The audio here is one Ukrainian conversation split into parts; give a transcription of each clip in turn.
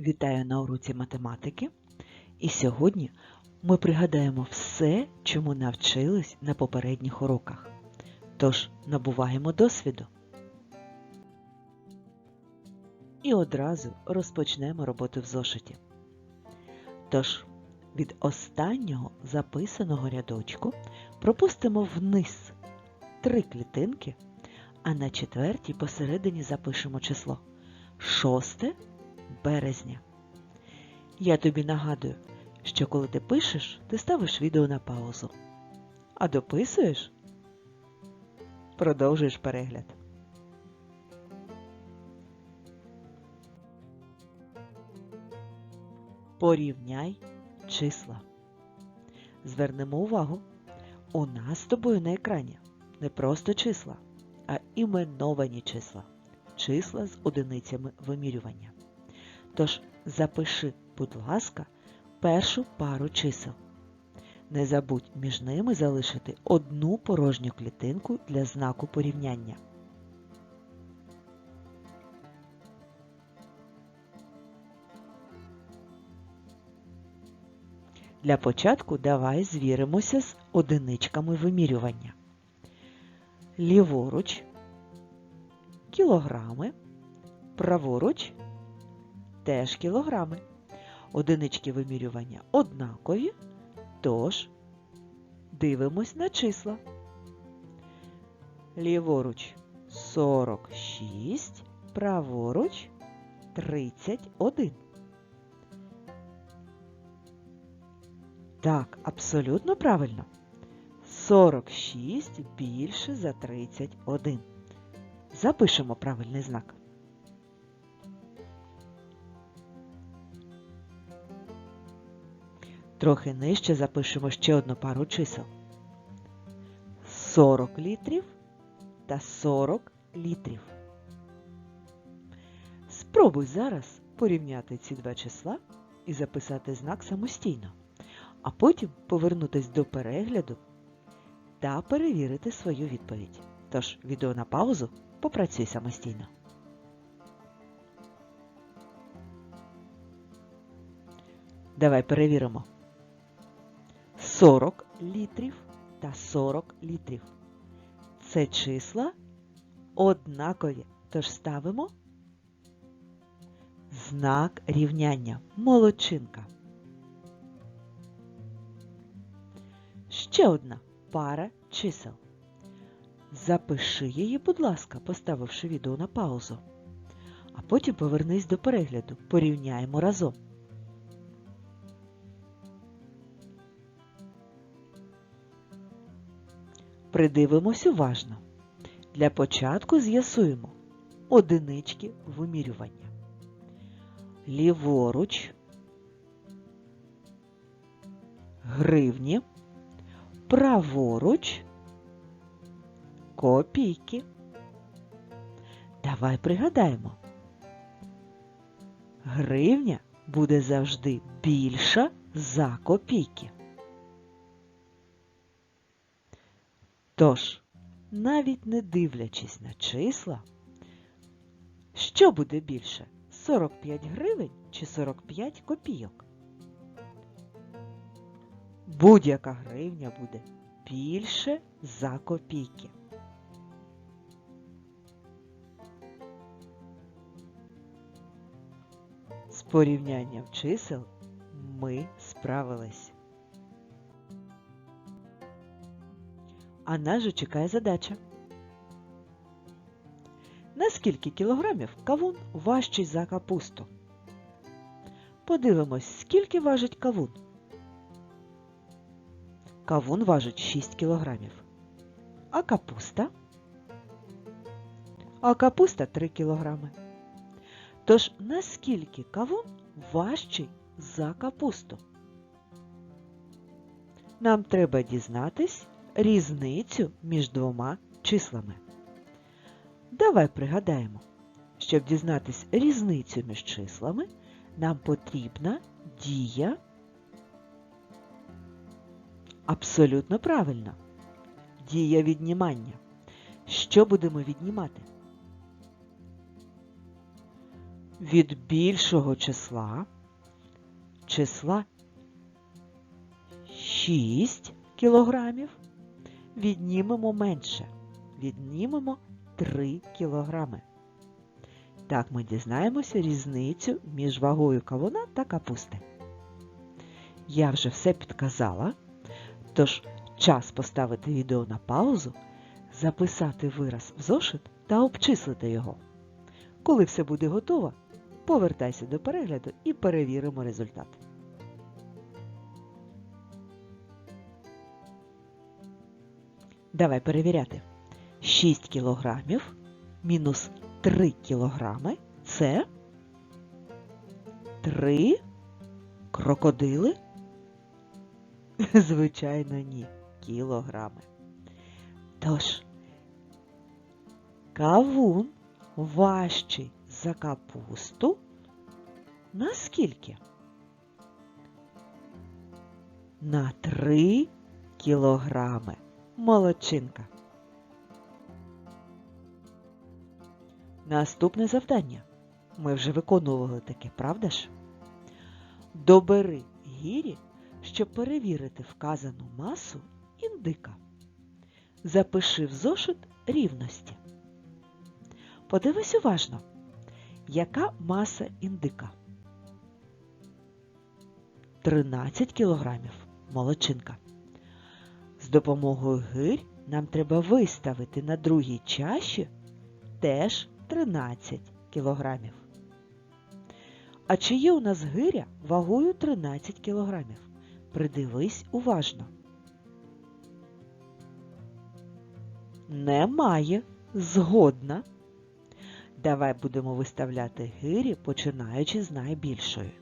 Вітаю на уроці математики. І сьогодні ми пригадаємо все, чому навчились на попередніх уроках. Тож набуваємо досвіду. І одразу розпочнемо роботу в зошиті. Тож, від останнього записаного рядочку пропустимо вниз три клітинки, а на четвертій посередині запишемо число 6 березня. Я тобі нагадую, що коли ти пишеш, ти ставиш відео на паузу. А дописуєш? Продовжуєш перегляд. Порівняй числа. Звернемо увагу. У нас з тобою на екрані не просто числа, а іменовані числа. Числа з одиницями вимірювання. Тож запиши, будь ласка, першу пару чисел. Не забудь між ними залишити одну порожню клітинку для знаку порівняння. Для початку давай звіримося з одиничками вимірювання. Ліворуч кілограми, праворуч теж кілограми. Одинички вимірювання однакові, тож дивимось на числа. Ліворуч 46, праворуч 31. Так, абсолютно правильно. 46 більше за 31. Запишемо правильний знак. Трохи нижче запишемо ще одну пару чисел. 40 літрів та 40 літрів. Спробуй зараз порівняти ці два числа і записати знак самостійно, а потім повернутись до перегляду та перевірити свою відповідь. Тож, відео на паузу, попрацюй самостійно. Давай перевіримо. 40 літрів та 40 літрів. Це числа однакові. Тож ставимо знак рівняння. Молодчинка. Ще одна пара чисел. Запиши її, будь ласка, поставивши відео на паузу. А потім повернись до перегляду. Порівняємо разом. Придивимось уважно. Для початку з'ясуємо одинички вимірювання. Ліворуч, гривні, праворуч, копійки. Давай пригадаємо. Гривня буде завжди більша за копійки. Тож, навіть не дивлячись на числа, що буде більше 45 гривень чи 45 копійок? Будь-яка гривня буде більше за копійки. З порівнянням чисел ми справились. А нас же чекає задача. На скільки кілограмів кавун важчий за капусту? Подивимось, скільки важить кавун. Кавун важить 6 кілограмів. А капуста? А капуста 3 кілограми. Тож наскільки кавун важчий за капусту? Нам треба дізнатись різницю між двома числами. Давай пригадаємо, щоб дізнатись різницю між числами, нам потрібна дія абсолютно правильно. Дія віднімання. Що будемо віднімати? від більшого числа, числа 6 кілограмів, віднімемо менше. Віднімемо 3 кілограми. Так ми дізнаємося різницю між вагою кавуна та капусти. Я вже все підказала, тож час поставити відео на паузу, записати вираз в зошит та обчислити його. Коли все буде готово, повертайся до перегляду і перевіримо результат. Давай перевіряти. 6 кілограмів мінус 3 кілограми це 3 крокодили? Звичайно, ні. Кілограми. Тож, кавун важчий за капусту на скільки? На 3 кілограми. Молодчинка. Наступне завдання. Ми вже виконували таке, правда ж? Добери гірі, щоб перевірити вказану масу індика. Запиши в зошит рівності. Подивись уважно, яка маса індика? 13 кілограмів. Молодчинка. З допомогою гирь нам треба виставити на другій чаші теж 13 кілограмів. А чи є у нас гиря вагою 13 кілограмів? Придивись уважно. Немає. Згодна. Давай будемо виставляти гирі, починаючи з найбільшої.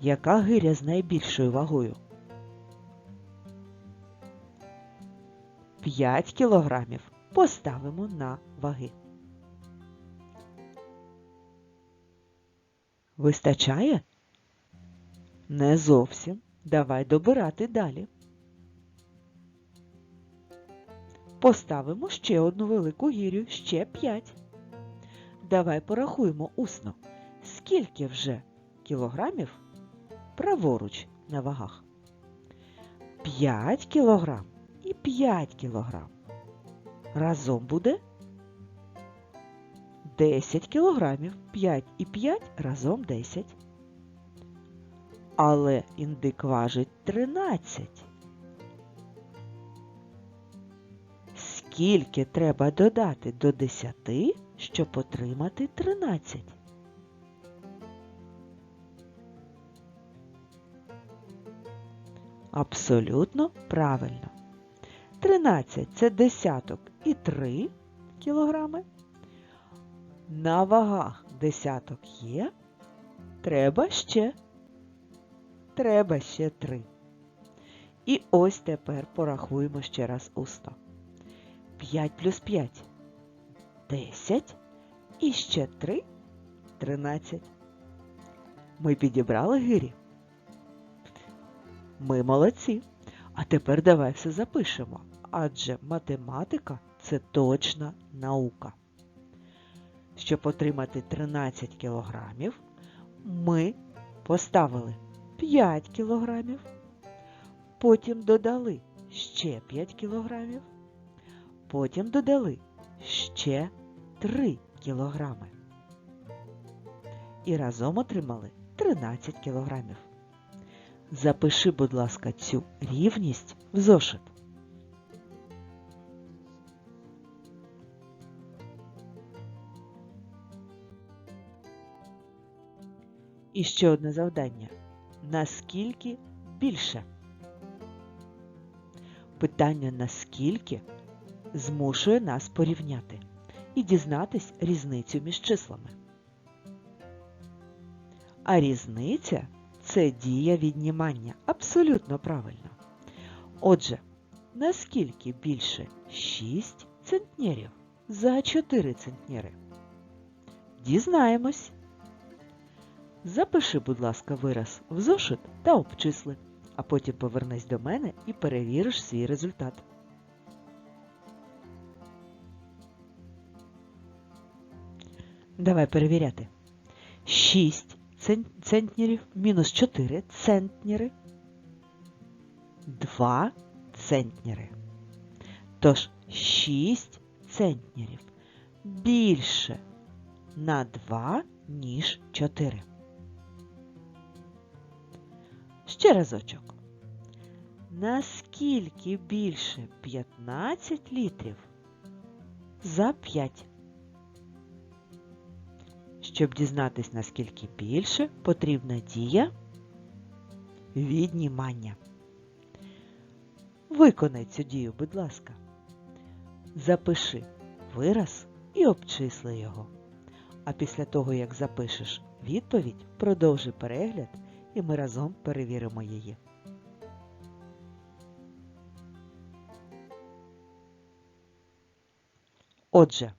Яка гиря з найбільшою вагою? 5 кілограмів поставимо на ваги. Вистачає? Не зовсім. Давай добирати далі. Поставимо ще одну велику гірю, ще 5. Давай порахуємо усно, скільки вже кілограмів праворуч на вагах. 5 кілограм і 5 кілограм. Разом буде 10 кілограмів. 5 і 5 разом 10. Але індик важить 13. Скільки треба додати до 10, щоб отримати 13? Абсолютно правильно. 13 це десяток і 3 кілограми. На вагах десяток є. Треба ще. Треба ще 3. І ось тепер порахуємо ще раз усно. 5 плюс 5 10 і ще 3 13. Ми підібрали гирі. Ми молодці. А тепер давай все запишемо, адже математика це точна наука. Щоб отримати 13 кілограмів, ми поставили 5 кілограмів, потім додали ще 5 кілограмів, потім додали ще 3 кілограми. І разом отримали 13 кілограмів. Запиши, будь ласка, цю рівність в зошит. І ще одне завдання. Наскільки більше? Питання наскільки змушує нас порівняти і дізнатись різницю між числами. А різниця це дія віднімання. Абсолютно правильно. Отже, наскільки більше 6 центнерів за 4 центнери? Дізнаємось. Запиши, будь ласка, вираз в зошит та обчисли, а потім повернись до мене і перевіриш свій результат. Давай перевіряти. 6 цен- центнерів мінус 4 центнери. 2 центнери. Тож 6 центнерів більше на 2, ніж 4. Ще разочок. Наскільки більше 15 літрів за 5? Щоб дізнатись, наскільки більше, потрібна дія віднімання. Виконай цю дію, будь ласка. Запиши вираз і обчисли його. А після того, як запишеш відповідь, продовжи перегляд і ми разом перевіримо її. Отже,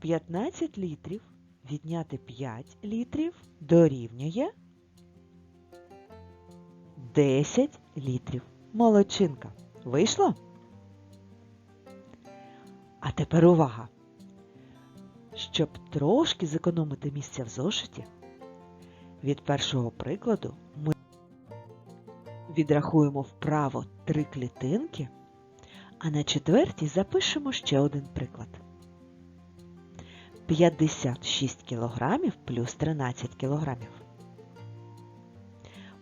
15 літрів відняти 5 літрів дорівнює 10 літрів. Молодчинка. Вийшло? А тепер увага! Щоб трошки зекономити місця в зошиті, від першого прикладу ми відрахуємо вправо три клітинки, а на четвертій запишемо ще один приклад. 56 кілограмів плюс 13 кілограмів.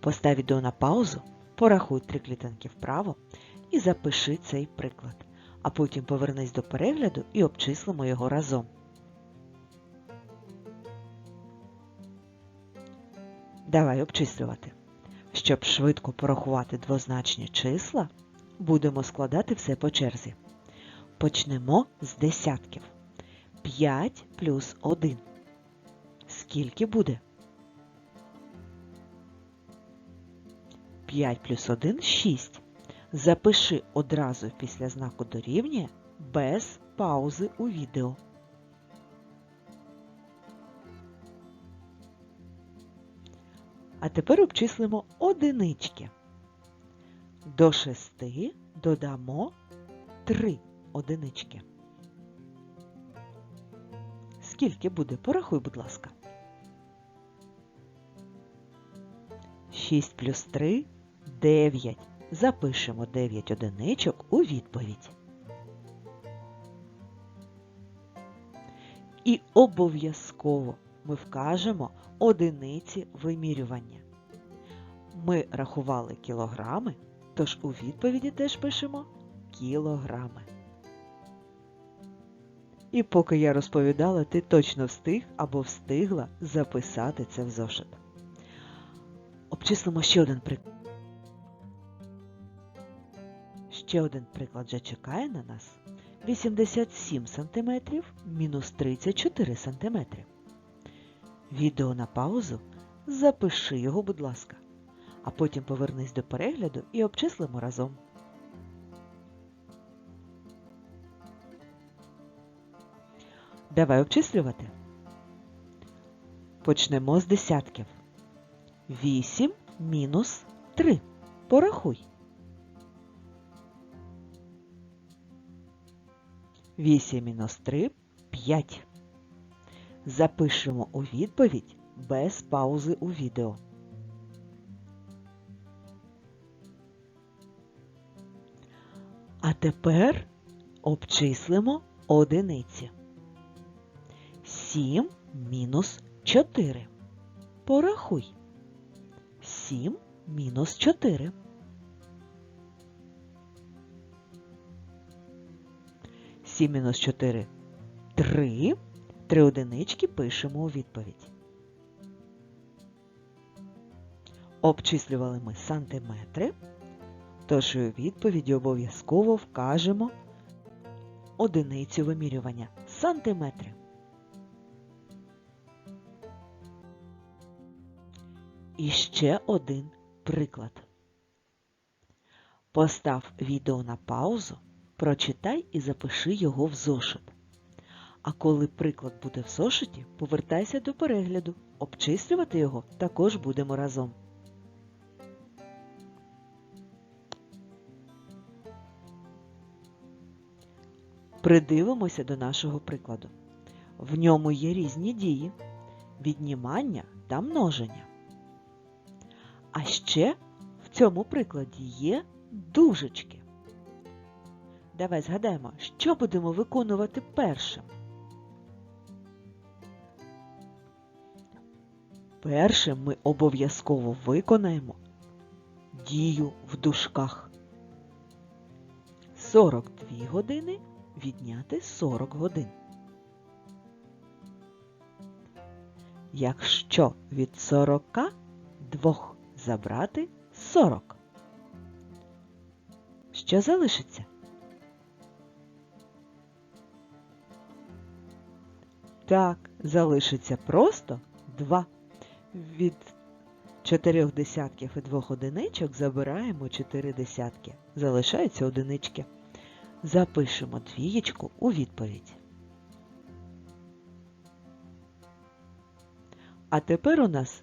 Постав відео на паузу, порахуй три клітинки вправо і запиши цей приклад, а потім повернись до перегляду і обчислимо його разом. Давай обчислювати. Щоб швидко порахувати двозначні числа, будемо складати все по черзі. Почнемо з десятків. 5 плюс 1. Скільки буде? 5 плюс 1 – 6. Запиши одразу після знаку дорівнює без паузи у відео. А тепер обчислимо одинички. До 6 додамо 3 одинички. Скільки буде? Порахуй, будь ласка. 6 плюс 3 – 9. Запишемо 9 одиничок у відповідь. І обов'язково ми вкажемо одиниці вимірювання. Ми рахували кілограми, тож у відповіді теж пишемо кілограми. І поки я розповідала, ти точно встиг або встигла записати це в зошит. Обчислимо ще один приклад. Ще один приклад вже чекає на нас. 87 см мінус 34 см. Відео на паузу. Запиши його, будь ласка. А потім повернись до перегляду і обчислимо разом. Давай обчислювати. Почнемо з десятків. 8 мінус 3. Порахуй. 8 мінус 3 – 5. Запишемо у відповідь без паузи у відео. А тепер обчислимо одиниці. 7 мінус 4. Порахуй. 7 мінус 4. 7 мінус 4 – 3. Три одинички пишемо у відповідь. Обчислювали ми сантиметри, тож у відповіді обов'язково вкажемо одиницю вимірювання сантиметри. І ще один приклад. Постав відео на паузу, прочитай і запиши його в зошит. А коли приклад буде в зошиті, повертайся до перегляду. Обчислювати його також будемо разом. Придивимося до нашого прикладу. В ньому є різні дії віднімання та множення. А ще в цьому прикладі є дужечки. Давай згадаємо, що будемо виконувати першим. Першим ми обов'язково виконаємо дію в дужках. 42 години відняти 40 годин. Якщо від 42 забрати 40, що залишиться? Так, залишиться просто 2. Від чотирьох десятків і двох одиничок забираємо 4 десятки. Залишаються одинички. Запишемо двієчку у відповідь. А тепер у нас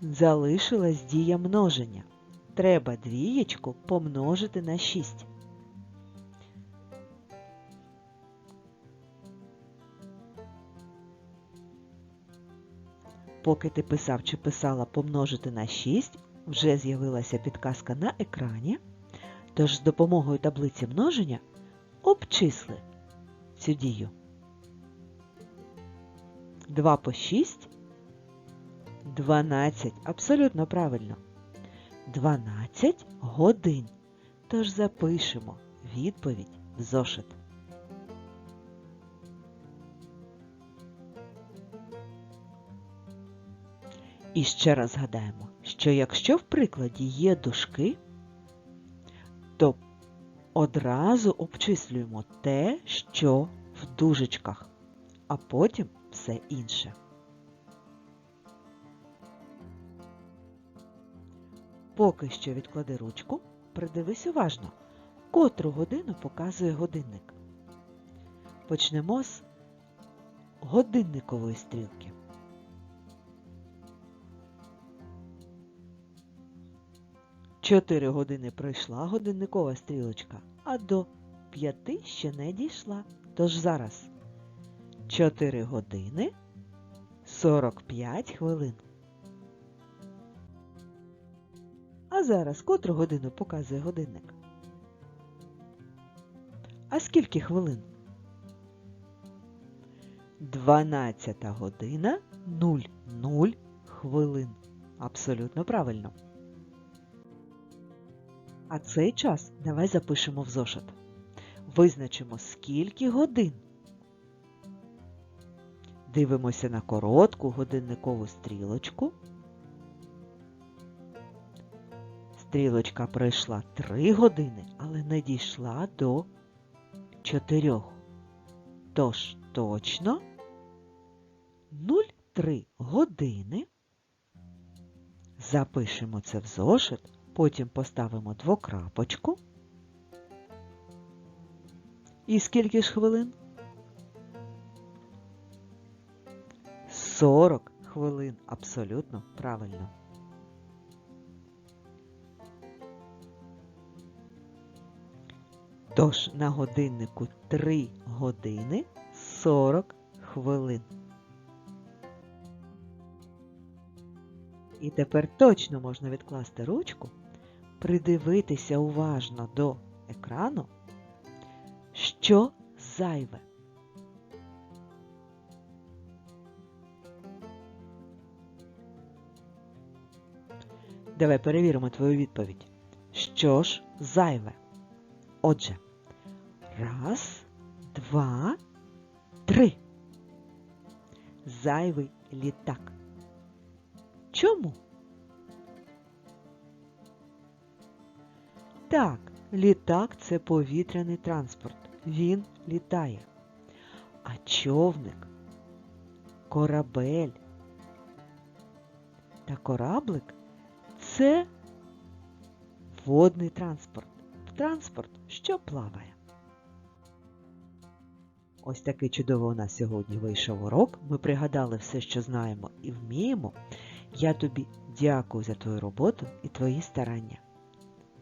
залишилась дія множення. Треба двієчку помножити на 6. Поки ти писав чи писала помножити на 6, вже з'явилася підказка на екрані. Тож з допомогою таблиці множення обчисли цю дію. 2 по 6 12. Абсолютно правильно. 12 годин. Тож запишемо відповідь в зошит. І ще раз згадаємо, що якщо в прикладі є дужки, то одразу обчислюємо те, що в дужечках, а потім все інше. Поки що відклади ручку, придивись уважно, котру годину показує годинник. Почнемо з годинникової стрілки. Чотири години пройшла годинникова стрілочка, а до п'яти ще не дійшла. Тож зараз 4 години 45 хвилин. А зараз котру годину показує годинник? А скільки хвилин? 12 година 00 хвилин. Абсолютно правильно. А цей час давай запишемо в зошит. Визначимо, скільки годин. Дивимося на коротку годинникову стрілочку. Стрілочка пройшла 3 години, але не дійшла до 4. Тож точно 0,3 години. Запишемо це в зошит. Потім поставимо двокрапочку. І скільки ж хвилин? 40 хвилин. Абсолютно правильно. Тож на годиннику 3 години 40 хвилин. І тепер точно можна відкласти ручку, придивитися уважно до екрану, що зайве. Давай перевіримо твою відповідь. Що ж зайве? Отже, раз, два, три. Зайвий літак. Чому? Так, літак це повітряний транспорт. Він літає. А човник, корабель та кораблик це водний транспорт. Транспорт, що плаває. Ось такий чудовий у нас сьогодні вийшов урок. Ми пригадали все, що знаємо і вміємо. Я тобі дякую за твою роботу і твої старання.